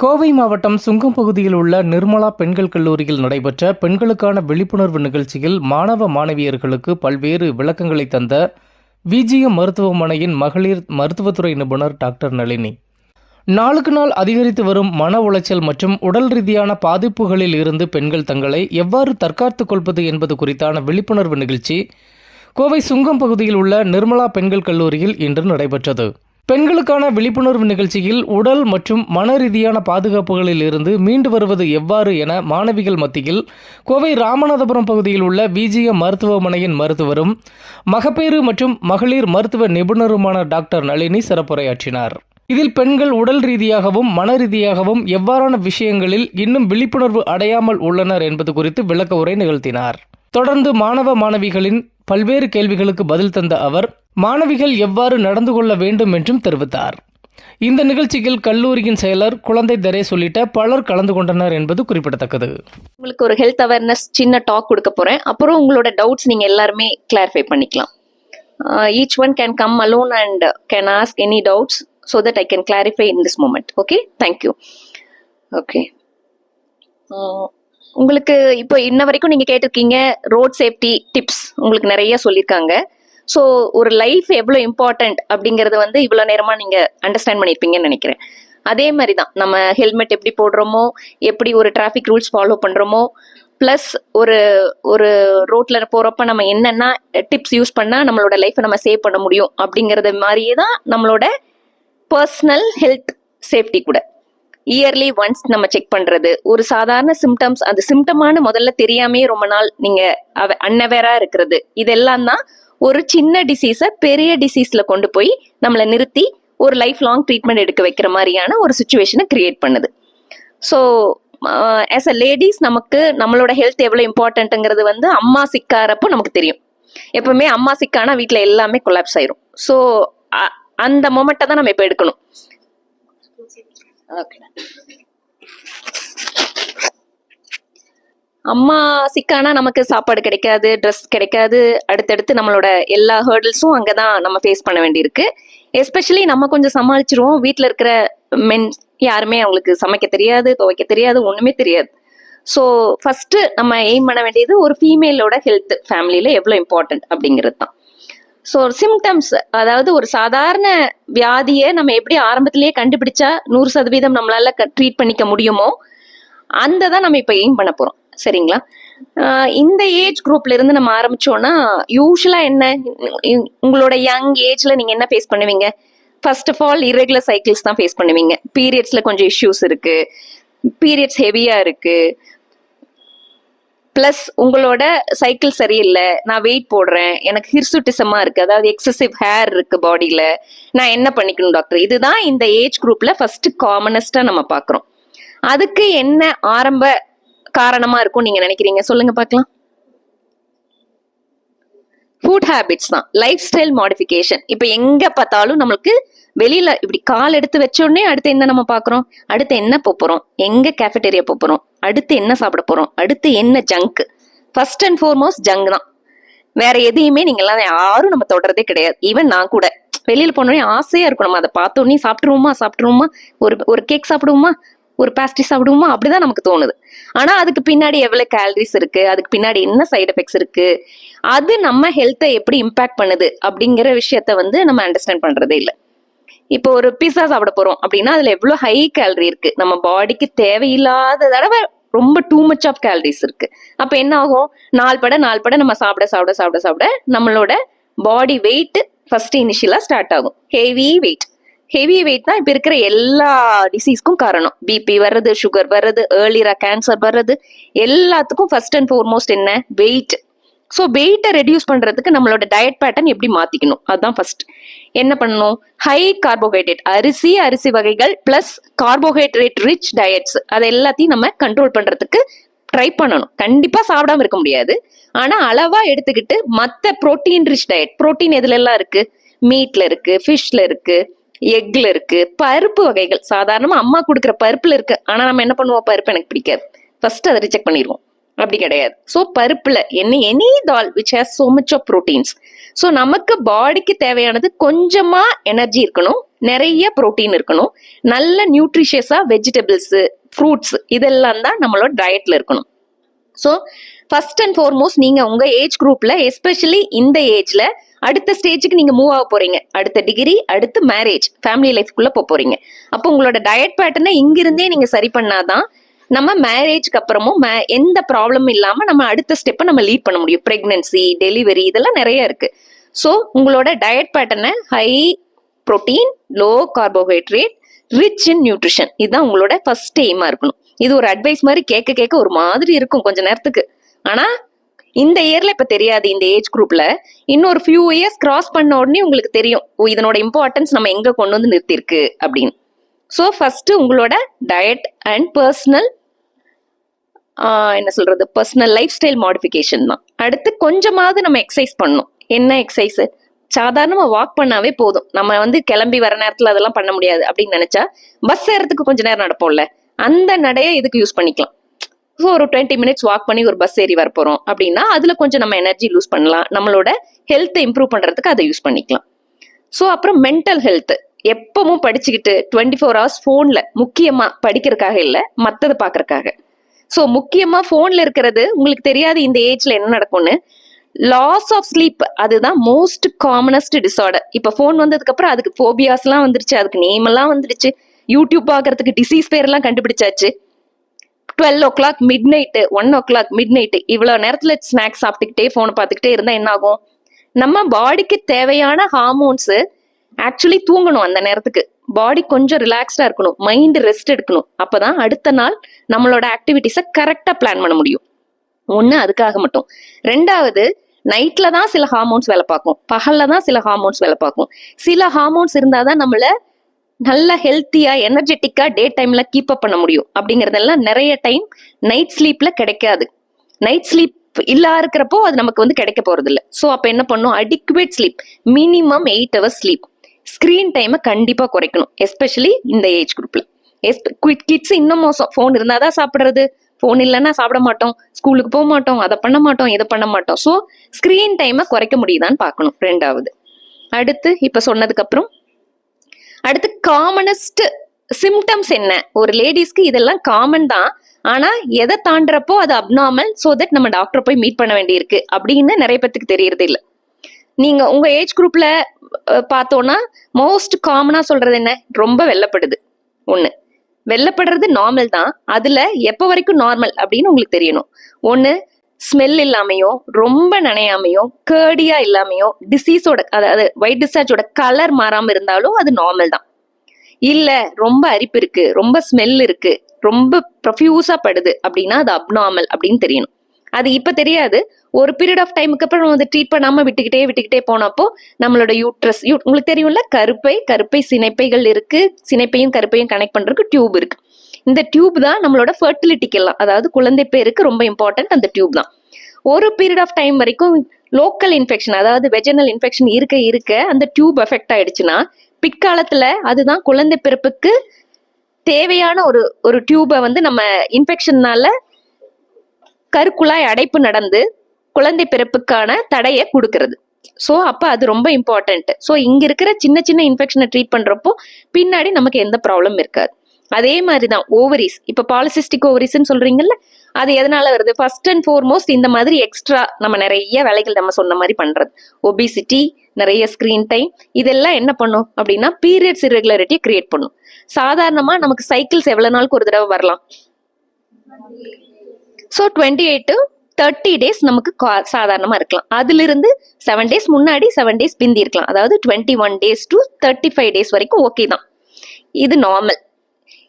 கோவை மாவட்டம் சுங்கம் பகுதியில் உள்ள நிர்மலா பெண்கள் கல்லூரியில் நடைபெற்ற பெண்களுக்கான விழிப்புணர்வு நிகழ்ச்சியில் மாணவ மாணவியர்களுக்கு பல்வேறு விளக்கங்களை தந்த விஜிஎம் மருத்துவமனையின் மகளிர் மருத்துவத்துறை நிபுணர் டாக்டர் நளினி. நாளுக்கு நாள் அதிகரித்து வரும் மன உளைச்சல் மற்றும் உடல் ரீதியான பாதிப்புகளில் இருந்து பெண்கள் தங்களை எவ்வாறு தற்காத்துக் கொள்வது என்பது குறித்தான விழிப்புணர்வு நிகழ்ச்சி கோவை சுங்கம் பகுதியில் உள்ள நிர்மலா பெண்கள் கல்லூரியில் இன்று நடைபெற்றது. பெண்களுக்கான விழிப்புணர்வு நிகழ்ச்சியில் உடல் மற்றும் மன ரீதியான பாதுகாப்புகளில் இருந்து மீண்டு வருவது எவ்வாறு என மாணவிகள் மத்தியில் கோவை ராமநாதபுரம் பகுதியில் உள்ள விஜிஎம் மருத்துவமனையின் மருத்துவரும் மகப்பேறு மற்றும் மகளிர் மருத்துவ நிபுணருமான டாக்டர் நளினி சிறப்புரையாற்றினார். இதில் பெண்கள் உடல் ரீதியாகவும் மன ரீதியாகவும் எவ்வாறான விஷயங்களில் இன்னும் விழிப்புணர்வு அடையாமல் உள்ளனர் என்பது குறித்து விளக்க உரை நிகழ்த்தினார். தொடர்ந்து மாணவ மாணவிகளின் பல்வேறு கேள்விகளுக்கு பதில் தந்த அவர் மாணவிகள் எவ்வாறு நடந்து கொள்ள வேண்டும் என்றும் தெரிவித்தார். இந்த நிகழ்ச்சியில் கல்லூரியின் செயலர் குழந்தை தரேஸ் உள்ளிட்ட பலர் கலந்து கொண்டனர் என்பது குறிப்பிடத்தக்கது. உங்களுக்கு ஒரு ஹெல்த் அவேர்னஸ் சின்ன டாக் கொடுக்க போறேன். அப்புறம் உங்களோட டவுட்ஸ் நீங்க எல்லாருமே கிளாரிஃபை பண்ணிக்கலாம். Each one can come alone and can ask any doubts so that I can clarify in this moment okay thank you okay உங்களுக்கு இப்போ இன்ன வரைக்கும் நீங்க கேட்டிருக்கீங்க ரோட் சேஃப்டி டிப்ஸ் உங்களுக்கு நிறைய சொல்லியிருக்காங்க. ஸோ ஒரு லைஃப் எவ்வளோ இம்பார்ட்டன்ட் அப்படிங்கிறது வந்து இவ்வளோ நேரமா நீங்க அண்டர்ஸ்டாண்ட் பண்ணியிருப்பீங்கன்னு நினைக்கிறேன். அதே மாதிரி தான் நம்ம ஹெல்மெட் எப்படி போடுறோமோ எப்படி ஒரு டிராஃபிக் ரூல்ஸ் ஃபாலோ பண்றோமோ ப்ளஸ் ஒரு ஒரு ரோட்ல போறப்ப நம்ம என்னென்ன டிப்ஸ் யூஸ் பண்ணா நம்மளோட லைஃப்பை நம்ம சேவ் பண்ண முடியும் அப்படிங்கிறது மாதிரியே தான் நம்மளோட பர்சனல் ஹெல்த் சேஃப்டி கூட. இயர்லி ஒன்ஸ் நம்ம செக் பண்றது ஒரு சாதாரண சிம்டம்ஸ் அந்த சிம்டமான முதல்ல தெரியாமே ரொம்ப நாள் நீங்கள் அன்னவேராக இருக்கிறது இதெல்லாம் தான் ஒரு சின்ன டிசீஸை பெரிய டிசீஸில் கொண்டு போய் நம்மளை நிறுத்தி ஒரு லைஃப் லாங் ட்ரீட்மெண்ட் எடுக்க வைக்கிற மாதிரியான ஒரு சுச்சுவேஷனை கிரியேட் பண்ணுது. ஸோ ஆஸ் அ லேடிஸ் நமக்கு நம்மளோட ஹெல்த் எவ்வளோ இம்பார்ட்டன்ட்டுங்கிறது வந்து அம்மா சிக்காரப்போ நமக்கு தெரியும். எப்பவுமே அம்மா சிக்கானா வீட்டில் எல்லாமே கொலாப்ஸ் ஆயிரும். ஸோ அந்த மொமெண்ட்டை தான் நம்ம இப்போ எடுக்கணும். ஓகே அம்மா சிக்கானா நமக்கு சாப்பாடு கிடைக்காது ட்ரெஸ் கிடைக்காது. அடுத்தடுத்து நம்மளோட எல்லா ஹேர்டில்ஸும் அங்கே தான் நம்ம ஃபேஸ் பண்ண வேண்டியிருக்கு. எஸ்பெஷலி நம்ம கொஞ்சம் சமாளிச்சிருவோம். வீட்டில் இருக்கிற மென் யாருமே அவங்களுக்கு சமைக்க தெரியாது துவைக்க தெரியாது ஒன்றுமே தெரியாது. ஸோ ஃபஸ்ட்டு நம்ம எய்ம் பண்ண வேண்டியது ஒரு ஃபீமேலோட ஹெல்த் ஃபேமிலியில் எவ்வளோ இம்பார்ட்டன்ட் அப்படிங்கிறது தான். ஸோ சிம்டம்ஸ் அதாவது ஒரு சாதாரண வியாதியை நம்ம எப்படி ஆரம்பத்திலேயே கண்டுபிடிச்சா நூறு சதவீதம் நம்மளால ட்ரீட் பண்ணிக்க முடியுமோ அந்த தான் நம்ம இப்போ எய்ம் பண்ண போகிறோம் சரிங்களா? இந்த ஏஜ் குரூப்ல இருந்து நம்ம ஆரம்பிச்சோம்னா யூஸ்வலா என்ன? உங்களோட யங் ஏஜ்ல நீங்க என்ன ஃபேஸ் பண்ணுவீங்க? First of all irregular cycles தான் ஃபேஸ் பண்ணுவீங்க. பீரியட்ஸ்ல கொஞ்சம் இஷ்யூஸ் இருக்கு. பீரியட்ஸ் ஹெவியா இருக்கு. ப்ளஸ் உங்களோட சைக்கிள் சரியில்லை. நான் வெயிட் போடுறேன். எனக்கு ஹிர்சுட்டிசமா இருக்கு. அதாவது எக்ஸசிவ் ஹேர் இருக்கு பாடியில நான் என்ன பண்ணிக்கணும் டாக்டர் இதுதான் இந்த ஏஜ் குரூப்ல ஃபர்ஸ்ட் காமனஸ்டா நம்ம பார்க்குறோம். அதுக்கு என்ன ஆரம்ப காரணமா இருக்கும் நீங்க நினைக்கிறீங்க? சொல்லுங்க பார்க்கலாம். ஃபுட் ஹேபிட்ஸ் தான். லைஃப் ஸ்டைல் மாடிஃபிகேஷன் இப்போ எங்க பார்த்தாலும் நம்மளுக்கு வெளியில இப்படி கால் எடுத்து வச்ச உடனே அடுத்து என்ன நம்ம பார்க்குறோம்? அடுத்து என்ன போறோம்? எங்க கேஃபெட்டேரியா போறோம்? அடுத்து என்ன சாப்பிட போறோம்? அடுத்து என்ன junk first and foremost junk தான். வேற எதையுமே நீங்க எல்லாம் யாரும் நம்ம தொடர்றதே கிடையாது. ஈவன் நான் கூட. வெளியில போனோடனே ஆசையா இருக்கும். நம்ம அதை பார்த்தோன்னே உடனே சாப்பிட்டுருவோமா? சாப்பிட்டுருவோமா? ஒரு ஒரு கேக் சாப்பிடுவோமா? ஒரு பேஸ்ட்ரி சாப்பிடுவோமா அப்படிதான் நமக்கு தோணுது. ஆனா அதுக்கு பின்னாடி எவ்வளவு கேலரிஸ் இருக்கு அதுக்கு பின்னாடி என்ன சைடு எஃபெக்ட்ஸ் இருக்கு அது நம்ம ஹெல்த்தை எப்படி இம்பாக்ட் பண்ணுது அப்படிங்கிற விஷயத்த வந்து நம்ம அண்டர்ஸ்டாண்ட் பண்றதே இல்லை. இப்போ ஒரு பிஸா சாப்பிட போறோம் அப்படின்னா அதுல எவ்வளவு ஹை கேலரி இருக்கு நம்ம பாடிக்கு தேவையில்லாத தடவை ரொம்ப டூ மச் ஆஃப் கேலரிஸ் இருக்கு. அப்ப என்ன ஆகும்? நாலு பட நாள் பட நம்ம சாப்பிட சாப்பிட சாப்பிட சாப்பிட நம்மளோட பாடி வெயிட் ஃபர்ஸ்ட் இனிஷியலா ஸ்டார்ட் ஆகும். ஹெவி வெயிட் ஹெவி வெயிட் தான் இப்போ இருக்கிற எல்லா டிசீஸ்க்கும் காரணம். பிபி வர்றது சுகர் வர்றது ஏர்லியரா கேன்சர் வர்றது எல்லாத்துக்கும் ஃபர்ஸ்ட் அண்ட் ஃபோர்மோஸ்ட் என்ன? வெயிட் ஸோ வெயிட்டை ரெடியூஸ் பண்ணுறதுக்கு நம்மளோட டயட் பேட்டர்ன் எப்படி மாற்றிக்கணும் அதுதான் ஃபர்ஸ்ட் என்ன பண்ணணும்? ஹை கார்போஹைட்ரேட் அரிசி அரிசி வகைகள் ப்ளஸ் கார்போஹைட்ரேட் ரிச் டயட்ஸ் அதை எல்லாத்தையும் நம்ம கண்ட்ரோல் பண்ணுறதுக்கு ட்ரை பண்ணணும். கண்டிப்பாக சாப்பிடாம இருக்க முடியாது. ஆனால் அளவாக எடுத்துக்கிட்டு மற்ற புரோட்டீன் ரிச் டயட் புரோட்டீன் எதுல எல்லாம் மீட்டில் மீட்ல இருக்கு ஃபிஷ்ல இருக்குது எக்ல இருக்கு பருப்பு வகைகள். சாதாரணமா அம்மா கொடுக்குற பருப்புல இருக்கு. ஆனா நம்ம என்ன பண்ணுவோம்? பருப்பு எனக்கு பிடிக்காது. ஃபர்ஸ்ட் அதை ரிஜெக்ட் பண்ணிடுவோம். அப்படி கிடையாது. ஸோ பருப்புல என்ன any dal which has so much of proteins so நமக்கு பாடிக்கு தேவையானது கொஞ்சமா எனர்ஜி இருக்கணும். நிறைய புரோட்டீன் இருக்கணும். நல்ல நியூட்ரிஷியஸா வெஜிடபிள்ஸ் ஃப்ரூட்ஸ் இதெல்லாம் தான் நம்மளோட டயட்ல இருக்கணும். ஸோ ஃபர்ஸ்ட் அண்ட் ஃபார்மோஸ்ட் நீங்க உங்க ஏஜ் குரூப்ல எஸ்பெஷலி இந்த ஏஜ்ல அடுத்த ஸ்டேஜுக்கு நீங்க மூவ் ஆக போறீங்க. அடுத்த டிகிரி அடுத்து மேரேஜ் ஃபேமிலி லைஃப்குள்ள போக போறீங்க. அப்போ உங்களோட டயட் பேட்டர்னை இங்கிருந்தே நீங்க சரி பண்ணாதான் நம்ம மேரேஜ்க்கு அப்புறமும் எந்த ப்ராப்ளமும் இல்லாம நம்ம அடுத்த ஸ்டெப்பை நம்ம லீட் பண்ண முடியும். பிரெக்னன்சி டெலிவரி இதெல்லாம் நிறைய இருக்கு. ஸோ உங்களோட டயட் பேட்டர்னை high protein low carbohydrate rich in nutrition இதுதான் உங்களோட ஃபர்ஸ்ட் எய்மா இருக்கணும். இது ஒரு அட்வைஸ் மாதிரி கேட்க கேட்க ஒரு மாதிரி இருக்கும் கொஞ்ச நேரத்துக்கு. ஆனா இந்த இயர்ல இப்ப தெரியாது இந்த ஏஜ் குரூப்ல இன்னொரு ஃபியூ இயர்ஸ் கிராஸ் பண்ண உடனே உங்களுக்கு தெரியும் ஓ இதனோட இம்பார்ட்டன்ஸ் நம்ம எங்க கொண்டு வந்து நிறுத்திருக்கு அப்படின்னு. ஸோ ஃபர்ஸ்ட் உங்களோட டயட் அண்ட் பர்சனல் என்ன சொல்றது பர்சனல் லைஃப் ஸ்டைல் மாடிஃபிகேஷன் தான். அடுத்து கொஞ்சமாவது நம்ம எக்ஸசைஸ் பண்ணணும். என்ன எக்ஸசைஸ் சாதாரணமா வாக் பண்ணாவே போதும். நம்ம வந்து கிளம்பி வர நேரத்துல அதெல்லாம் பண்ண முடியாது அப்படின்னு நினைச்சா பஸ் ஏறதுக்கு கொஞ்ச நேரம் நடப்போம்ல. அந்த நடையை இதுக்கு யூஸ் பண்ணிக்கலாம். ஒரு டுவெண்ட்டி மினிட்ஸ் வாக் பண்ணி ஒரு பஸ் ஏறி வர அப்படின்னா அதில் கொஞ்சம் நம்ம எனர்ஜி லூஸ் பண்ணலாம். நம்மளோட ஹெல்த்தை இம்ப்ரூவ் பண்ணுறதுக்கு அதை யூஸ் பண்ணிக்கலாம். ஸோ அப்புறம் மென்டல் ஹெல்த் எப்பவும் படிச்சுக்கிட்டு டுவெண்ட்டி ஃபோர் ஹவர்ஸ் ஃபோனில் முக்கியமாக படிக்கிறதுக்காக இல்லை மற்றதை பார்க்கறக்காக ஸோ முக்கியமாக ஃபோனில் இருக்கிறது உங்களுக்கு தெரியாது இந்த ஏஜ்ல என்ன நடக்கும்னு. லாஸ் ஆஃப் ஸ்லீப் அதுதான் மோஸ்ட் காமனஸ்ட் டிசார்டர் இப்போ ஃபோன் வந்ததுக்கப்புறம் அதுக்கு ஃபோபியாஸ்லாம் வந்துருச்சு அதுக்கு நேம் எல்லாம் வந்துடுச்சு யூடியூப் பார்க்கறதுக்கு டிசீஸ் பேர்லாம் கண்டுபிடிச்சாச்சு. Twelve o'clock midnight one o'clock midnight இவ்வளோ நேரத்தில் ஸ்நாக்ஸ் சாப்பிட்டுக்கிட்டே ஃபோனை பார்த்துக்கிட்டே இருந்தால் என்ன ஆகும்? நம்ம பாடிக்கு தேவையான ஹார்மோன்ஸு ஆக்சுவலி தூங்கணும் அந்த நேரத்துக்கு. பாடி கொஞ்சம் ரிலாக்ஸ்டாக இருக்கணும். மைண்டு ரெஸ்ட் எடுக்கணும். அப்போ தான் அடுத்த நாள் நம்மளோட ஆக்டிவிட்டிஸை கரெக்டாக பிளான் பண்ண முடியும். ஒன்று அதுக்காக மட்டும். ரெண்டாவது நைட்டில் தான் சில ஹார்மோன்ஸ் வேலை பார்க்கும். பகலில் தான் சில ஹார்மோன்ஸ் வேலை பார்க்கும். சில ஹார்மோன்ஸ் இருந்தால் தான் நம்மளை நல்ல ஹெல்த்தியா எனர்ஜெட்டிக்கா டே டைம்ல கீப் அப் பண்ண முடியும். அப்படிங்கறதெல்லாம் நிறைய டைம் நைட் ஸ்லீப்ல கிடைக்காது. நைட் ஸ்லீப் இல்லா இருக்கிறப்போ அது நமக்கு வந்து கிடைக்க போறது இல்லை ஸோ அப்ப என்ன பண்ணும்? Adequate sleep minimum eight hours sleep screen டைமை கண்டிப்பா குறைக்கணும். எஸ்பெஷலி இந்த ஏஜ் குரூப்ல கிட்ஸ் இன்னும் மோசம். ஃபோன் இருந்தாதான் சாப்பிடுறது. ஃபோன் இல்லைன்னா சாப்பிட மாட்டோம். ஸ்கூலுக்கு போக மாட்டோம். அதை பண்ண மாட்டோம். இதை பண்ண மாட்டோம். ஸோ ஸ்க்ரீன் டைமை குறைக்க முடியுதான்னு பார்க்கணும். ரெண்டாவது. அடுத்து இப்போ சொன்னதுக்கப்புறம் அடுத்து காமனஸ்ட் சிம்டம்ஸ் என்ன? ஒரு லேடிஸ்க்கு இதெல்லாம் காமன் தான். ஆனா எதை தாண்டுறப்போ அது அப்நார்மல் ஸோ தட் நம்ம டாக்டரை போய் மீட் பண்ண வேண்டியிருக்கு. அப்படின்னு நிறைய பேத்துக்கு தெரியறது இல்லை. நீங்க உங்க ஏஜ் குரூப்ல பார்த்தோம்னா மோஸ்ட் காமனா சொல்றது என்ன? ரொம்ப வெள்ளப்படுது. ஒண்ணு. வெள்ளப்படுறது நார்மல் தான். அதுல எப்ப வரைக்கும் நார்மல் அப்படின்னு உங்களுக்கு தெரியணும். ஒண்ணு ஸ்மெல் இல்லாமையோ ரொம்ப நனையாமையோ கேர்டியா இல்லாமையோ டிசீஸோட அதாவது ஒயிட் டிஸ்சார்ஜோட கலர் மாறாம இருந்தாலும் அது நார்மல் தான். இல்ல ரொம்ப அரிப்பு இருக்கு ரொம்ப ஸ்மெல் இருக்கு ரொம்ப ப்ரொஃபியூஸா படுது அப்படின்னா அது அப்நார்மல் அப்படின்னு தெரியணும். அது இப்ப தெரியாது. ஒரு பீரியட் ஆஃப் டைமுக்கு அப்புறம் நம்ம வந்து ட்ரீட் பண்ணாம விட்டுக்கிட்டே விட்டுக்கிட்டே போனப்போ நம்மளோட யூட்ரஸ் யூ உங்களுக்கு தெரியும்ல கருப்பை கருப்பை சினைப்பைகள் இருக்கு சினைப்பையும் கருப்பையும் கனெக்ட் பண்றதுக்கு டியூப் இருக்கு. இந்த டியூப் தான் நம்மளோட ஃபர்டிலிட்டிக்கெல்லாம் அதாவது குழந்தை பேருக்கு ரொம்ப இம்பார்ட்டன்ட் அந்த டியூப் தான். ஒரு பீரியட் ஆஃப் டைம் வரைக்கும் லோக்கல் இன்ஃபெக்ஷன் அதாவது வெஜனல் இன்ஃபெக்ஷன் இருக்க இருக்க அந்த டியூப் எஃபெக்ட் ஆயிடுச்சுன்னா பிற்காலத்துல அதுதான் குழந்தை பிறப்புக்கு தேவையான ஒரு ஒரு டியூபை வந்து நம்ம இன்ஃபெக்ஷன்னால கருக்குழாய் அடைப்பு நடந்து குழந்தை பிறப்புக்கான தடையை கொடுக்கறது. ஸோ அப்போ அது ரொம்ப இம்பார்ட்டன்ட் ஸோ இங்க இருக்கிற சின்ன சின்ன இன்ஃபெக்ஷனை ட்ரீட் பண்றப்போ பின்னாடி நமக்கு எந்த ப்ராப்ளம் இருக்காது. அதே மாதிரி தான் ஓவரிஸ் இப்போ பாலிசிஸ்டிக் ஓவரிஸ்ன்னு சொல்றீங்கல்ல அது எதனால வருது? ஃபர்ஸ்ட் அண்ட் ஃபோர்மோஸ்ட் இந்த மாதிரி எக்ஸ்ட்ரா நம்ம நிறைய வேலைகள் நம்ம சொன்ன மாதிரி பண்றது. ஒபிசிட்டி நிறைய ஸ்க்ரீன் டைம் இதெல்லாம் என்ன பண்ணும் அப்படின்னா பீரியட்ஸ் இரெகுலரிட்டியை கிரியேட் பண்ணும். சாதாரணமா நமக்கு சைக்கிள்ஸ் எவ்வளவு நாளுக்கு ஒரு தடவை வரலாம்? So twenty eight to thirty days நமக்கு கா- இருக்கலாம். அதிலிருந்து செவன் டேஸ் முன்னாடி செவன் டேஸ் பிந்தி இருக்கலாம். அதாவது twenty one days to thirty five days வரைக்கும் ஓகே தான். இது நார்மல்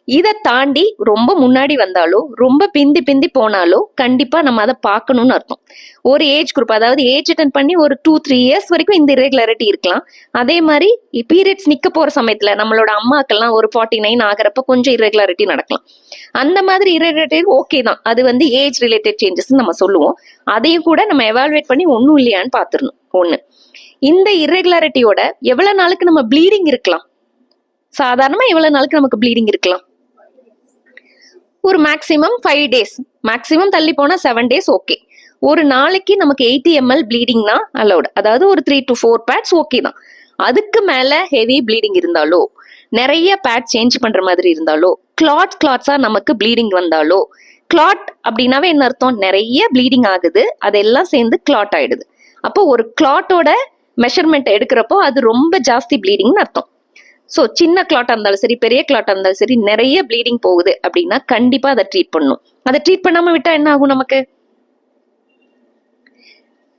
இதை தாண்டி ரொம்ப முன்னாடி வந்தாலோ ரொம்ப பிந்தி பிந்தி போனாலோ கண்டிப்பா நம்ம அதை பார்க்கணும்னு அர்த்தம். ஒரு ஏஜ் குரூப் அதாவது ஏஜ் அட்டன் பண்ணி ஒரு டூ த்ரீ இயர்ஸ் வரைக்கும் இந்த irregularity இருக்கலாம். அதே மாதிரி பீரியட்ஸ் நிக்க போற சமயத்துல நம்மளோட அம்மாக்கெல்லாம் ஒரு ஃபார்ட்டி நைன் ஆகிறப்ப கொஞ்சம் இரெகுலாரிட்டி நடக்கலாம். அந்த மாதிரி irregularity ஓகே தான். அது வந்து ஏஜ் ரிலேட்டட் சேஞ்சஸ் நம்ம சொல்லுவோம். அதையும் கூட நம்ம எவால்வேட் பண்ணி ஒன்றும் இல்லையான்னு பார்த்துடணும். ஒன்று இந்த இரெகுலாரிட்டியோட எவ்வளவு நாளுக்கு நம்ம ப்ளீடிங் இருக்கலாம்? சாதாரணமா எவ்வளவு நாளுக்கு நமக்கு ப்ளீடிங் இருக்கலாம்? ஒரு மேக்ஸிமம் ஃபைவ் டேஸ் மேக்ஸிமம் தள்ளி போனால் செவன் டேஸ் ஓகே ஒரு நாளைக்கு நமக்கு எயிட்டி எம்எல் ப்ளீடிங்னா அலௌடு அதாவது ஒரு three to four pads okay தான். அதுக்கு மேலே ஹெவி ப்ளீடிங் இருந்தாலோ நிறைய பேட் சேஞ்ச் பண்ணுற மாதிரி இருந்தாலோ கிளாட் கிளாட்ஸாக நமக்கு ப்ளீடிங் வந்தாலோ கிளாட் அப்படின்னாவே என்ன அர்த்தம்? நிறைய ப்ளீடிங் ஆகுது அதெல்லாம் சேர்ந்து கிளாட் ஆயிடுது. அப்போ ஒரு கிளாட்டோட மெஷர்மெண்ட் எடுக்கிறப்போ அது ரொம்ப ஜாஸ்தி ப்ளீடிங்னு அர்த்தம். ஸோ சின்ன கிளாட்டாக இருந்தாலும் சரி பெரிய கிளாட்டாக இருந்தாலும் சரி நிறைய ப்ளீடிங் போகுது அப்படின்னா கண்டிப்பா அதை ட்ரீட் பண்ணணும். அதை ட்ரீட் பண்ணாம விட்டா என்ன ஆகும் நமக்கு?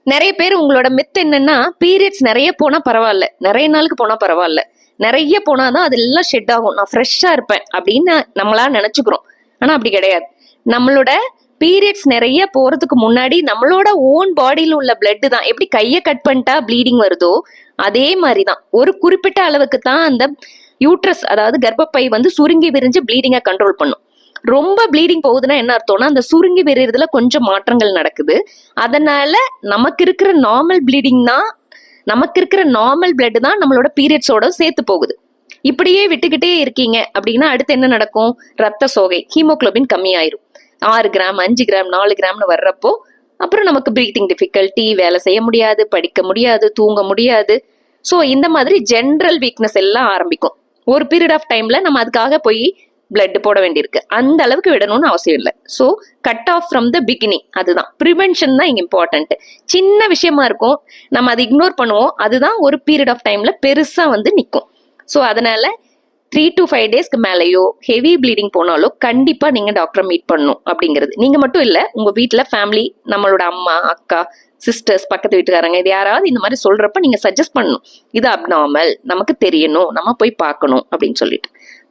நிறைய பேர் உங்களோட மித் என்னன்னா பீரியட்ஸ் நிறைய போனா பரவாயில்ல. நிறைய நாளுக்கு போனா பரவாயில்ல. நிறைய போனாதான் அதெல்லாம் ஷெட் ஆகும். நான் ஃப்ரெஷ்ஷா இருப்பேன் அப்படின்னு நம்மளா நினச்சிக்கிறோம். ஆனா அப்படி கிடையாது. நம்மளோட பீரியட்ஸ் நிறைய போறதுக்கு முன்னாடி நம்மளோட ஓன் பாடியில உள்ள பிளட் தான். எப்படி கையை கட் பண்ணிட்டா ப்ளீடிங் வருதோ அதே மாதிரி தான் ஒரு குறிப்பிட்ட அளவுக்கு தான் அந்த யூட்ரஸ் அதாவது கர்ப்பப்பை வந்து சுருங்கி விரிஞ்சு ப்ளீடிங்கை கண்ட்ரோல் பண்ணும். ரொம்ப ப்ளீடிங் போகுதுன்னா என்ன அர்த்தம்னா அந்த சுருங்கி விரியறதுல கொஞ்சம் மாற்றங்கள் நடக்குது. அதனால நமக்கு இருக்கிற நார்மல் ப்ளீடிங் தான் நமக்கு இருக்கிற நார்மல் பிளட் தான் நம்மளோட பீரியட்ஸோட சேர்த்து போகுது. இப்படியே விட்டுக்கிட்டே இருக்கீங்க அப்படின்னா அடுத்து என்ன நடக்கும்? ரத்த சோகை ஹீமோகுளோபின் கம்மியாயிரும். ஆறு கிராம் அஞ்சு கிராம் நாலு கிராம்னு வர்றப்போ அப்புறம் நமக்கு பிரீத்திங் டிஃபிகல்ட்டி வேலை செய்ய முடியாது படிக்க முடியாது தூங்க முடியாது. ஸோ இந்த மாதிரி ஜென்ரல் வீக்னஸ் எல்லாம் ஆரம்பிக்கும். ஒரு பீரியட் ஆஃப் டைம்ல நம்ம அதுக்காக போய் பிளட் போட வேண்டியிருக்கு. அந்த அளவுக்கு விடணும்னு அவசியம் இல்லை. So cut off from the beginning அதுதான். ப்ரிவென்ஷன் தான் இங்க இம்பார்ட்டன்ட் சின்ன விஷயமா இருக்கும். நம்ம அதை இக்னோர் பண்ணுவோம். அதுதான் ஒரு பீரியட் ஆஃப் டைம்ல பெருசா வந்து நிற்கும் ஸோ அதனால த்ரீ டு ஃபைவ் டேஸ்க்கு மேலேயோ ஹெவி ப்ளீடிங் போனாலோ கண்டிப்பாக நீங்கள் டாக்டரை மீட் பண்ணணும் அப்படிங்கிறது. நீங்கள் மட்டும் இல்லை உங்கள் வீட்டில் ஃபேமிலி நம்மளோட அம்மா அக்கா சிஸ்டர்ஸ் பக்கத்து வீட்டுக்காரங்க இது யாராவது இந்த மாதிரி சொல்கிறப்ப நீங்கள் சஜஸ்ட் பண்ணணும். இது அப்நார்மல் நமக்கு தெரியணும் நம்ம போய் பார்க்கணும் அப்படின்னு சொல்லிட்டு.